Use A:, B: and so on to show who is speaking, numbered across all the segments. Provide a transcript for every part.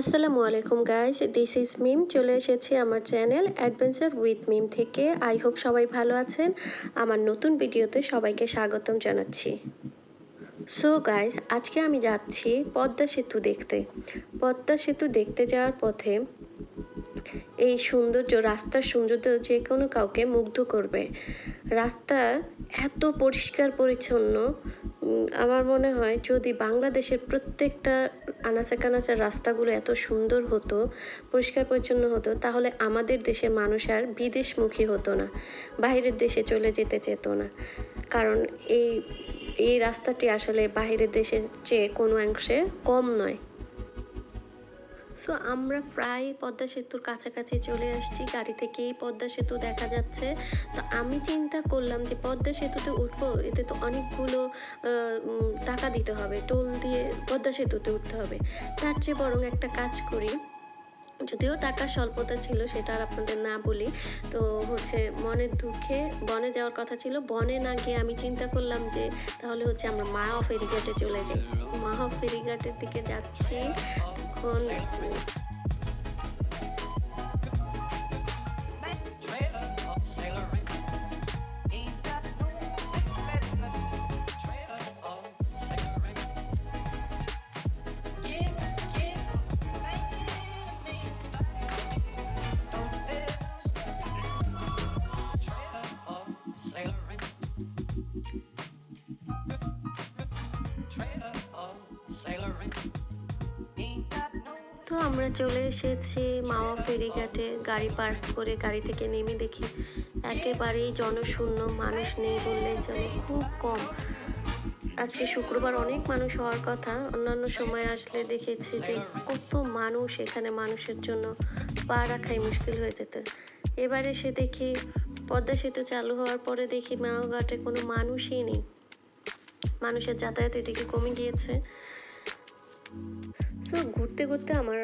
A: আসসালামু আলাইকুম guys this is মিম চলে এসেছি আমার চ্যানেল অ্যাডভেঞ্চার উইথ মিম থেকে। আই হোপ সবাই ভালো আছেন। আমার নতুন ভিডিওতে সবাইকে স্বাগতম জানাচ্ছি। সো গাইস আজকে আমি যাচ্ছি পদ্মা সেতু দেখতে। পদ্মা সেতু দেখতে যাওয়ার পথে এই সৌন্দর্য, রাস্তার সৌন্দর্য যে কোনো কাউকে মুগ্ধ করবে। রাস্তা এত পরিষ্কার পরিচ্ছন্ন। আমার মনে হয় যদি বাংলাদেশের প্রত্যেকটা আনাচে কানাচে রাস্তাগুলো এত সুন্দর হতো পরিষ্কার পরিচ্ছন্ন হতো, তাহলে আমাদের দেশের মানুষ আর বিদেশমুখী হতো না, বাইরের দেশে চলে যেতে চেত না। কারণ এই এই রাস্তাটি আসলে বাইরের দেশের চেয়ে কোনো অংশে কম নয়। সো আমরা প্রায় পদ্মা সেতুর কাছাকাছি চলে আসছি। গাড়ি থেকেই পদ্মা সেতু দেখা যাচ্ছে। তো আমি চিন্তা করলাম যে পদ্মা সেতুতে উঠবো, এতে তো অনেকগুলো টাকা দিতে হবে। টোল দিয়ে পদ্মা সেতুতে উঠতে হবে। তার চেয়ে বরং একটা কাজ করি। যদিও টাকা স্বল্পতা ছিল, সেটা আর আপনাদের না বলি। তো হচ্ছে মনের দুঃখে বনে যাওয়ার কথা ছিল। বনে না গিয়ে আমি চিন্তা করলাম যে তাহলে হচ্ছে আমরা মা অফ ফেরিঘাটে চলে যাই। মা অফ ফেরিঘাটের দিকে যাচ্ছি। এখন
B: Trailer
A: আমরা চলে এসেছি মাওয়া ফেরিঘাটে গাড়ি পার্ক করে গাড়ি থেকে নেমে দেখি একেবারেই জনশূন্য, মানুষ নেই বললেই চলে, খুব কম। আজকে শুক্রবার অনেক মানুষ হওয়ার কথা, অন্যান্য সময় আসলে দেখেছি যে কত মানুষ এখানে মানুষের জন্য পা রাখাই মুশকিল হয়ে যেত। এবারে সে দেখি পদ্মা সেতু চালু হওয়ার পরে দেখি মাওঘাটে কোনো মানুষই নেই। মানুষের যাতায়াত এদিকে কমে গিয়েছে। তো ঘুরতে ঘুরতে আমার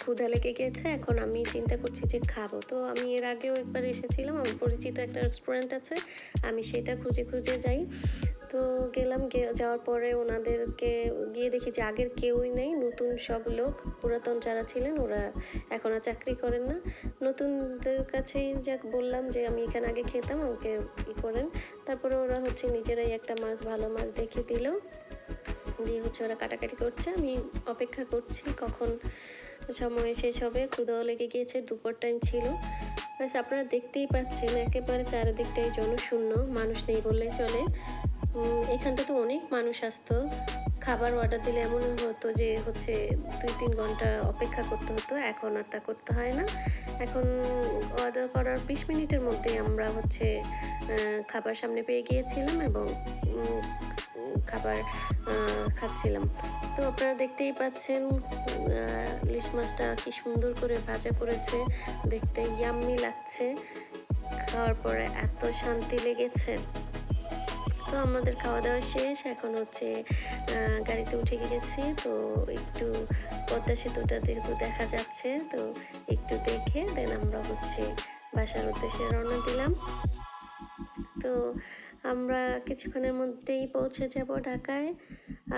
A: ক্ষুধা লেগে গেছে। এখন আমি চিন্তা করছি যে খাব। তো আমি এর আগেও একবার এসেছিলাম। আমার পরিচিত একটা রেস্টুরেন্ট আছে। আমি সেটা খুঁজে খুঁজে যাই। তো গেলাম যাওয়ার পরে ওনাদেরকে গিয়ে দেখি যে আগের কেউই নেই। নতুন সব লোক, পুরাতন যারা ছিলেন, ওরা এখন আর চাকরি করেন না। নতুনদের কাছেই যাক, বললাম যে আমি এখানে আগে খেতাম আমাকে ই করেন। তারপরে ওরা হচ্ছে নিজেরাই একটা মাছ, ভালো মাছ দেখে দিল। দিয়ে হচ্ছে ওরা কাটাকাটি করছে, আমি অপেক্ষা করছি কখন সময় শেষ হবে। ক্ষুদাও লেগে গিয়েছে, দুপুর টাইম ছিল। ব্যাস, আপনারা দেখতেই পাচ্ছেন, একেবারে চারিদিকটাই জনশূন্য, মানুষ নেই বললেই চলে। এখানটা তো অনেক মানুষ আসতো। খাবার অর্ডার দিলে এমন হতো যে হচ্ছে দুই তিন ঘণ্টা অপেক্ষা করতে হতো, এখন আর তা করতে হয় না। এখন অর্ডার করার বিশ মিনিটের মধ্যেই আমরা হচ্ছে খাবার সামনে পেয়ে গিয়েছিলাম এবং খাবার খাচ্ছিলাম। তো আপনারা দেখতেই পাচ্ছেন ইলিশ মাছটা কি সুন্দর করে ভাজা করেছে, দেখতে ইয়াম্মি লাগছে। খাওয়ার পরে এত শান্তি লেগেছে। তো আমাদের খাওয়া দাওয়া শেষ। এখন হচ্ছে গাড়িতে উঠে গিয়েছি, তো একটু পদ্মা সেতুটা যেহেতু দেখা যাচ্ছে, তো একটু দেখে দেন আমরা হচ্ছে বাসার উদ্দেশ্যে রওনা দিলাম। তো আমরা কিছুক্ষণের মধ্যেই পৌঁছে যাব ঢাকায়।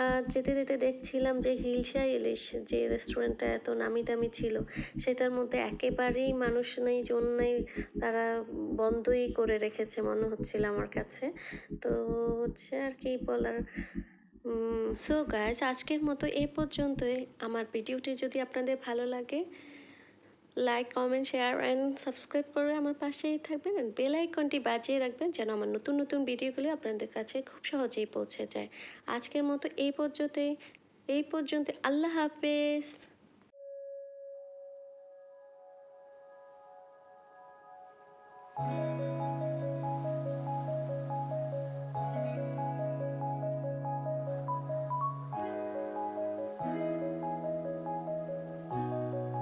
A: আর যেতে যেতে দেখছিলাম যে হিলসা ইলিশ যে রেস্টুরেন্টটা এত নামি দামি ছিল, সেটার মধ্যে একেবারেই মানুষ নেই, জন নেই, তারা বন্ধই করে রেখেছে মনে হচ্ছিল আমার কাছে। তো হচ্ছে আর কি বলার। সো গাইজ আজকের মতো এ পর্যন্তই। আমার ভিডিওটি যদি আপনাদের ভালো লাগে like comment share and subscribe করে আমার পাশেই থাকবেন অ্যান্ড বেল আইকনটি বাজিয়ে রাখবেন যেন আমার নতুন নতুন ভিডিওগুলি আপনাদের কাছে খুব সহজেই পৌঁছে যায় আজকের মতো এই পর্যন্ত এই পর্যন্ত আল্লাহ হাফেজ Thank you.